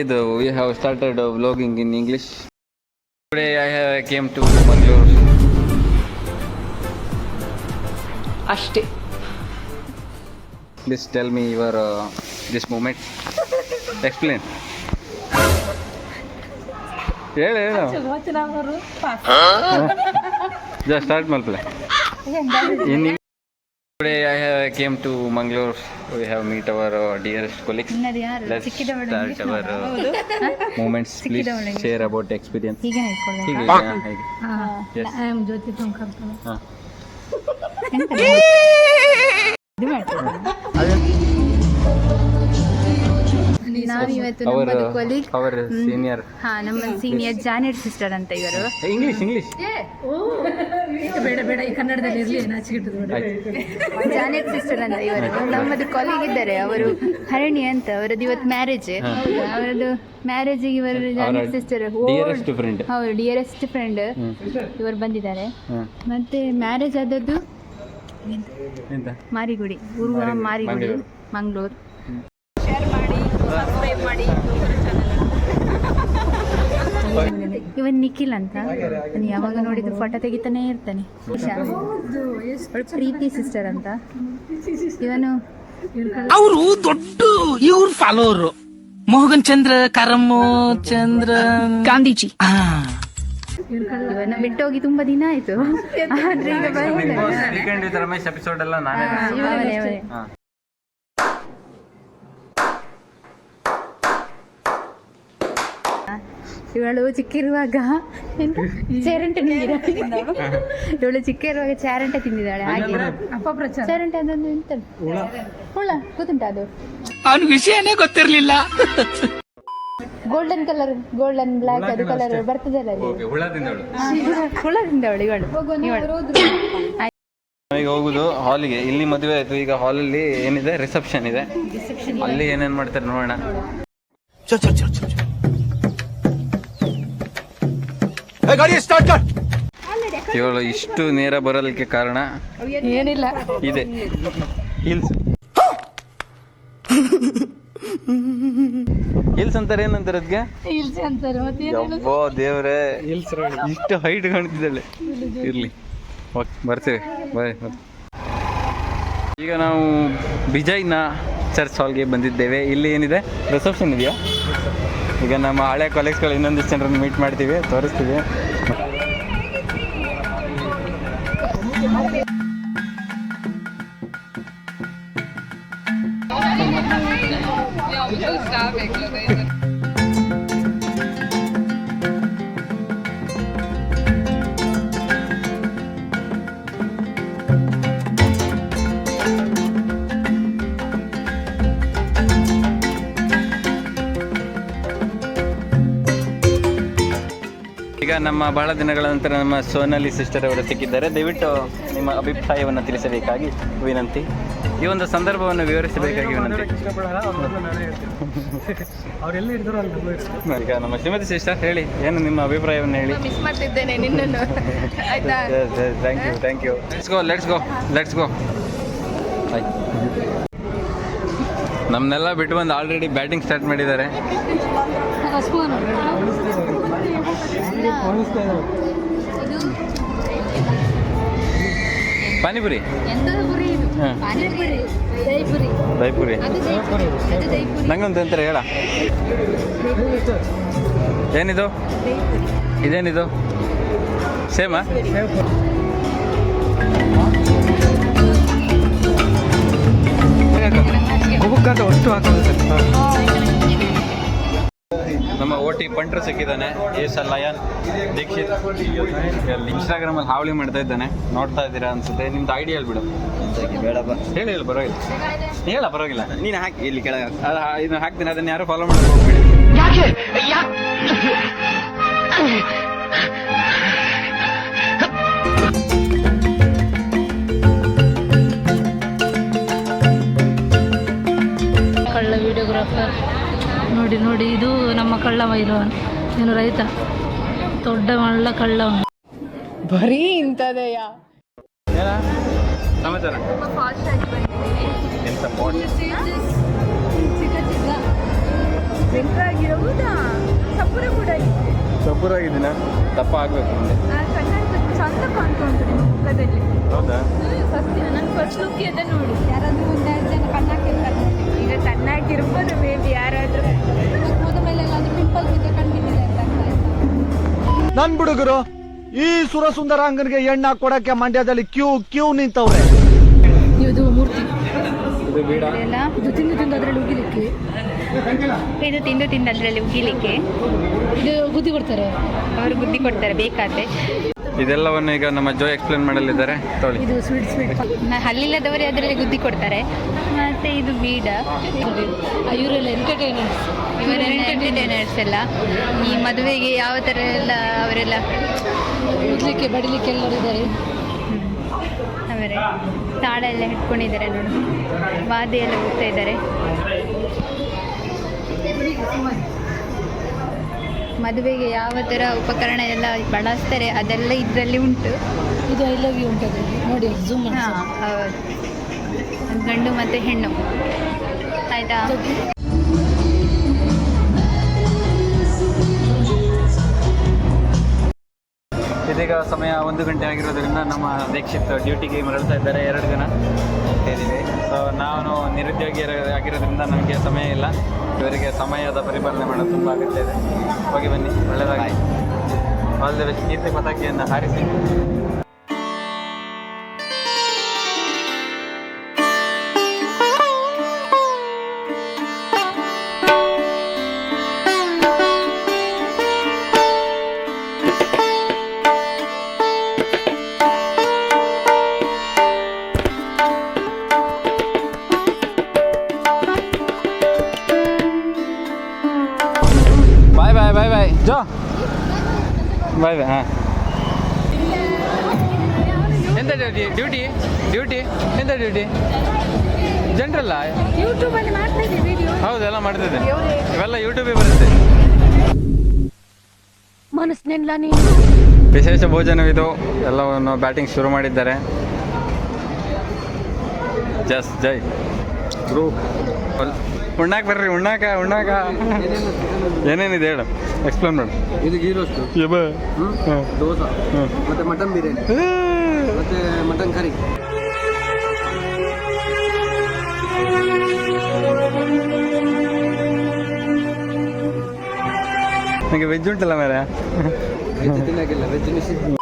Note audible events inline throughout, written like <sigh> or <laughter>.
ಇದು we have started vlogging in English today I have came to Mangaluru ಅಷ್ಟೇ. Please tell me your this moment explain ಹೇಳಿ ಹೇಳು. Just start ಮಲ್ಪಲೆ in today I have came to Mangaluru we have meet our dearest colleagues let's start our moments please share about experience ಹೀಗೆ ಇಟ್ಕೊಳ್ಳಿ ಹೀಗೆ ಹಾ, ಹೇಗೆ. Yes. I am Jyothi Tunkappa ಹಾ. ಇದು ಮಾಡ್ತೀನಿ. ನಾವು ಇವತ್ತು ನಮ್ಮದು ಕೊಲೀಗ್ ಅವರ ಸೀನಿಯರ್ ಹಾ ನಮ್ಮ ಸೀನಿಯರ್ ಜಾನೆಟ್ ಸಿಸ್ಟರ್ ಅಂತ ಇವರು. ಇಂಗ್ಲಿಷ್ ಇಂಗ್ಲಿಷ್ ಬೇಡ ಬೇಡ ಈ ಕನ್ನಡದಲ್ಲಿ ಇರಲಿ ನಾಚಿಕಿಟ್ಟು ಜಾನೆಟ್ ಸಿಸ್ಟರ್ ಅಂತ ಇವರು. ನಮ್ಮದು ಕಾಲೇಜ್ ಇದ್ದಾರೆ ಅವರು ಹರಣಿ ಅಂತ ಅವರದ್ದು ಇವತ್ತು ಮ್ಯಾರೇಜ್ ಅವರದ್ದು ಮ್ಯಾರೇಜಿಗೆ ಇವರು ಜಾನೆಟ್ ಸಿಸ್ಟರ್ ಡಿಯರೆಸ್ಟ್ ಫ್ರೆಂಡ್ ಹೌದು ಡಿಯರೆಸ್ಟ್ ಫ್ರೆಂಡ್ ಇವರು ಬಂದಿದ್ದಾರೆ. ಮತ್ತೆ ಮ್ಯಾರೇಜ್ ಆದದ್ದು ಮಾರಿಗುಡಿ ಉರ್ವ ಮಾರಿಗುಡಿ. ಮಂಗಳೂರು. ಇವನ್ ನಿಖಿಲ್ ಅಂತ. ನಾನು ಯಾವಾಗ ನೋಡಿದ್ರು ಫೋಟೋ ತೆಗಿತಾನೆ ಇರ್ತಾನೆ. ಪ್ರೀತಿ ಸಿಸ್ಟರ್ ಅಂತ. ಇವನು ಅವರು ದೊಡ್ಡ ಇವ್ರ ಫಾಲೋವರ್ ಮೋಹನ್ ಚಂದ್ರ ಕರಮ್ ಚಂದ್ರ. ಗಾಂಧೀಜಿ. ಇವನ್ನ ಬಿಟ್ಟೋಗಿ ತುಂಬಾ ದಿನ ಆಯ್ತು. ಆದ್ರೆ ಈಗ ಬಂದಿದ್ದಾನೆ. ವೀಕೆಂಡ್ ವಿತ್ ರಮೇಶ್ ಎಪಿಸೋಡ್ ಎಲ್ಲ ನಾನೇ ಹಾ, ಅವನೇ ಅವನೇ ಹಾ. ಇವಳು ಚಿಕ್ಕಿರುವಾಗ ಚೇರಂಟೆ ತಿಂದಿದ್ದಾಳೆ. ಇವಳು ಚಿಕ್ಕ ಇರುವಾಗ ಚಾರಂಟೆ ತಿಂದಿದ್ದಾಳೆ. ಹಾಗೆ ಚಾರಂಟೆ ಅದೊಂದು ಎಂತ? ಹುಳ. ಗೊತ್ತುಂಟ ಅದು? ಅವನ ವಿಷಯನೇ ಗೊತ್ತಿರ್ಲಿಲ್ಲ. ಗೋಲ್ಡನ್ ಕಲರ್ ಗೋಲ್ಡನ್ ಬ್ಲಾಕ್ ಅದು ಕಲರ್ ಬರ್ತದಲ್ಲ ಹುಳದಿಂದ ಅವಳು. ಇವಳು ಈಗ ಹೋಗುದು ಹಾಲಿಗೆ. ಇಲ್ಲಿ ಮದುವೆ ಆಯ್ತು. ಈಗ ಹಾಲಲ್ಲಿ ಏನಿದೆ? ರಿಸೆಪ್ಷನ್ ಇದೆ. ಅಲ್ಲಿ ಏನೇನ್ ಮಾಡ್ತಾರೆ ನೋಡೋಣ. ಚಲ್ ಸ್ಟಾರ್ಟ್ ಇವಳು ಇಷ್ಟು ನೇರ ಬರಲಿಕ್ಕೆ ಕಾರಣ ಏನಿಲ್ಲ. ಇದೆ. ಹಿಲ್ಸ್ ಹಿಲ್ಸ್ ಅಂತಾರೆ ಏನಂತಾರೆ ಅದಕ್ಕೆ ಹಿಲ್ಸ್ ಅಂತಾರೆ ಮತ್ತೆ ಯಬ್ಬೋ ದೇವ್ರೆ. ಇಷ್ಟು ಹೈಟ್ ಕಾಣ್ತಿದ್ದಾಳೆ. ಇರ್ಲಿ. ಓಕೆ ಬರ್ತೀವಿ. ಬಾಯ್ ಈಗ ನಾವು ಬಿಜೈನ ಚರ್ಚ್ ಹಾಲ್ಗೆ ಬಂದಿದ್ದೇವೆ. ಇಲ್ಲಿ ಏನಿದೆ? ರಿಸೆಪ್ಷನ್ ಇದೆಯಾ? ಈಗ ನಮ್ಮ ಹಳೆ ಕಾಲೇಜ್ಗಳು ಇನ್ನೊಂದಿಷ್ಟು ಜನರನ್ನು ಮೀಟ್ ಮಾಡ್ತೀವಿ ತೋರಿಸ್ತೀವಿ. ಈಗ ನಮ್ಮ ಬಹಳ ದಿನಗಳ ನಂತರ ನಮ್ಮ ಸೋನಲಿ ಸಿಸ್ಟರ್ ಅವರು ಸಿಕ್ಕಿದ್ದಾರೆ. ದಯವಿಟ್ಟು ನಿಮ್ಮ ಅಭಿಪ್ರಾಯವನ್ನು ತಿಳಿಸಬೇಕಾಗಿ ವಿನಂತಿ. ಈ ಒಂದು ಸಂದರ್ಭವನ್ನು ವಿವರಿಸಬೇಕಾಗಿ ವಿನಂತಿ. ಈಗ ನಮ್ಮ ಶ್ರೀಮತಿ ಸಿಸ್ಟರ್ ಹೇಳಿ ಏನು ನಿಮ್ಮ ಅಭಿಪ್ರಾಯವನ್ನು ಹೇಳಿ? Thank you thank you let's go let's go let's go ನಮ್ಮನ್ನೆಲ್ಲ ಬಿಟ್ಟು ಬಂದು ಆಲ್ರೆಡಿ ಬ್ಯಾಟಿಂಗ್ ಸ್ಟಾರ್ಟ್ ಮಾಡಿದ್ದಾರೆ. ಪಾನಿಪುರಿ? ಎಂತದು ಪುರಿ ಇದು ಹಾಂ. ಪಾನಿಪುರಿ ದೈಪುರಿ. ದೈಪುರಿ. ಅದು ದೈಪುರಿ ಅದು ದೈಪುರಿ. ನಂಗೊಂದು ಅಂತಾರೆ ಹೇಳ. ಏನಿದು? ಇದೇನಿದು? ಸೇಮಾ? ನಮ್ಮ ಓಟಿ ಪಂಟ್ರು ಸಿಕ್ಕಿದ್ದಾನೆ. Yes lion Dikshit. ಇನ್ಸ್ಟಾಗ್ರಾಮಲ್ಲಿ ಹಾವಳಿ ಮಾಡ್ತಾ ಇದ್ದಾನೆ. ನೋಡ್ತಾ ಇದ್ದೀರಾ ಅನ್ಸುತ್ತೆ. ನಿಮ್ದು ಐಡಿಯಾ ಹೇಳ್ಬಿಡು. ಬೇಡಪ್ಪ ಹೇಳಿ ಹೇಳಿ ಪರವಾಗಿಲ್ಲ. ಹೇಳ ಬರೋಗಿಲ್ಲ ನೀನು ಹಾಕಿ ಇಲ್ಲಿ ಕೆಳಗೆ. ಇದನ್ನ ಹಾಕ್ತೀನಿ. ಅದನ್ನ ಯಾರು ಫಾಲೋ ಮಾಡಿ ಹೋಗ್ಬೇಡಿ ಯಾಕೆ? ಯಾಕೆ ಕಳ್ಳ ವಿಡಿಯೋಗ್ರಾಫರ್ ನೋಡಿ ನೋಡಿ ಇದು ನಮ್ಮ ಕಳ್ಳವ ಮೈಲವನ್ ಏನು ರೈತ? ದೊಡ್ಡ ಮಳ್ಳ ಕಳ್ಳವ. ಬರೀ ಇಂಥದೆಯ? ಏನ? ಸಮಾಚಾರ? ಸಪುರ ದಪ್ಪ ಆಗ್ಬೇಕು ಮುಂದೆ. ಚಂದ ಮುಖದಲ್ಲಿ. ಹೌದಾ? ಫಸ್ಟ್ ನನ್ನ ಫಸ್ಟ್ ಲುಕ್ ಇದೆ ನೋಡಿ. ಯಾರಾದ್ರೂ ಒಂದೆರಡು ಜನ ಕಣ್ಣಾಕಿರ್ತಾರೆ ಈಗ ಕಣ್ಣಾಕಿರ್ಬೋದು ಮೇಬಿ ಯಾರಾದ್ರೂ ನನ್ ಬಿಡುಗರು ಈ ಸುರಸುಂದರಾಂಗನಿಗೆ ಎಣ್ಣ ಕೊಡಕ್ಕೆ ಮಂಡ್ಯದಲ್ಲಿ ಕ್ಯೂ ಕ್ಯೂ ನಿಂತವ್ರೆ. ಇದು ಮೂರ್ತಿ. ಇದು ತಿಂದು ತಿಂದು ಅದರಲ್ಲಿ ಉಗಿಲಿಕ್ಕೆ. ಇದು ತಿಂದು ತಿಂದು ಅದರಲ್ಲಿ ಉಗಿಲಿಕ್ಕೆ. ಇದು ಬುದ್ಧಿ ಕೊಡ್ತಾರೆ. ಅವರು ಬುದ್ಧಿ ಕೊಡ್ತಾರೆ ಬೇಕಾದ್ರೆ. ಇದೆಲ್ಲವನ್ನು ಈಗ ನಮ್ಮ ಜೋ ಎಕ್ಸ್ಪ್ಲೇನ್ ಮಾಡಲಿದ್ದಾರೆ. ತೊಳಿ. ಇದು ಸ್ವೀಟ್ ಸ್ವೀಟ್ ಹಲ್ಲಿಲ್ಲದವರೇ ಅದರಲ್ಲಿ ಗುದ್ದಿ ಕೊಡ್ತಾರೆ. ಮತ್ತೆ ಇದು ಬೀಡ. ಇವರೆಲ್ಲ ಎಂಟರ್ಟೈನರ್ಸ್ ಇವರ ಎಂಟರ್ಟೈನರ್ಸ್ ಎಲ್ಲ. ಈ ಮದುವೆಗೆ ಯಾವ ಥರ ಎಲ್ಲ ಅವರೆಲ್ಲ ಊದ್ಲಿಕ್ಕೆ ಬಡಿಲಿಕ್ಕೆ ಎಲ್ಲರೂ ಇದ್ದಾರೆ. ಅವರೇ. ತಾಳ ಎಲ್ಲ ಹಿಡ್ಕೊಂಡಿದ್ದಾರೆ ನೋಡಿ. ವಾದ್ಯ ಎಲ್ಲ ಹೋಗ್ತಾ ಇದ್ದಾರೆ. ಮದುವೆಗೆ ಯಾವ ಥರ ಉಪಕರಣ ಎಲ್ಲ ಬಳಸ್ತಾರೆ ಅದೆಲ್ಲ ಇದರಲ್ಲಿ ಉಂಟು. ಇದು ಐ ಲವ್ ಯು ಉಂಟು ನೋಡಿ ಝೂಮ್ ಹಾಂ ಗಂಡು ಮತ್ತು ಹೆಣ್ಣು. ಆಯಿತಾ? ಇದೀಗ ಸಮಯ ಒಂದು ಗಂಟೆ ಆಗಿರೋದ್ರಿಂದ ನಮ್ಮ ದೀಕ್ಷಿತ್ ಡ್ಯೂಟಿಗೆ ಮರಳ್ತಾ ಇದ್ದಾರೆ ಎರಡು ಜನ ಹೋಗ್ತಾಯಿದ್ದೀವಿ ಸೊ ನಾನು ನಿರುದ್ಯೋಗಿ ಆಗಿರೋದ್ರಿಂದ ನಮಗೆ ಸಮಯ ಇಲ್ಲ. ಇವರಿಗೆ ಸಮಯದ ಪರಿಪಾಲನೆ ಮಾಡೋದು ತುಂಬ ಇದೆ. ಹೋಗಿ ಬನ್ನಿ. ಒಳ್ಳೆಯದಾಗಿ ಆಲ್ ದ ಕೀರ್ತಿ ಪತಾಕಿಯನ್ನು ಹಾರಿಸಿ. ಎಂತ ಡ್ಯೂಟಿ ಡ್ಯೂಟಿ ಡ್ಯೂಟಿ ಎಂತ ಡ್ಯೂಟಿ ಜನರಲ್ಲ ಹೌದೆಲ್ಲ ಮಾಡ್ತಾ ಇದ್ದೀವಿ ವಿಡಿಯೋ ಹೌದು ಎಲ್ಲ ಮಾಡ್ತಿದ್ದೆ ಇವೆಲ್ಲ ಯೂಟ್ಯೂಬಿಗೆ ಬರುತ್ತೆ. ಮನಸ್ಸಿನೆಲ್ಲ ನೀ ವಿಶೇಷ ಭೋಜನವಿದು. ಎಲ್ಲವನ್ನು ಬ್ಯಾಟಿಂಗ್ ಶುರು ಮಾಡಿದ್ದಾರೆ. ಜಸ್ ಜೈ. ಗ್ರೂ ಉಣ್ಣಾಕ ಬರ್ರಿ ಉಣ್ಣಾಕ ಉಣ್ಣಾಕ. ಏನೇನಿದೆ ಹೇಳು. ಎಕ್ಸ್ಪ್ಲೇನ್ ಮಾಡು. ಇದು ಗೀ ರೋಸ್ಟ್. ದೋಸೆ. ಮತ್ತೆ ಮಟನ್ ಬಿರಿಯಾನಿ. மட்டன் கறி எனக்கு வெஜ் உண்டெல்லாம் வேறு. வெஜ் தின்னாக்கில்ல வெஜ்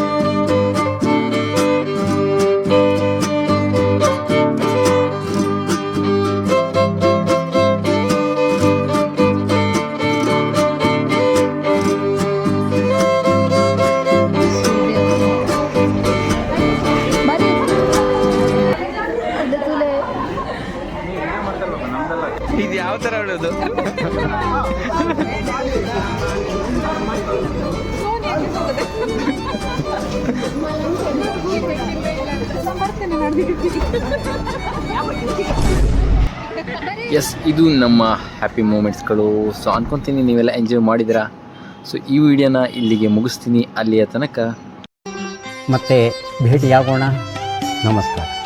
<laughs> Yes ಇದು ನಮ್ಮ ಹ್ಯಾಪಿ ಮೂಮೆಂಟ್ಸ್ಗಳು ಸೊ ಅನ್ಕೊತೀನಿ ನೀವೆಲ್ಲ ಎಂಜಾಯ್ ಮಾಡಿದಿರಾ ಸೊ ಈ ವಿಡಿಯೋನ ಇಲ್ಲಿಗೆ ಮುಗಿಸ್ತೀನಿ. ಅಲ್ಲಿಯ ತನಕ. ಮತ್ತೆ ಭೇಟಿಯಾಗೋಣ. ನಮಸ್ಕಾರ.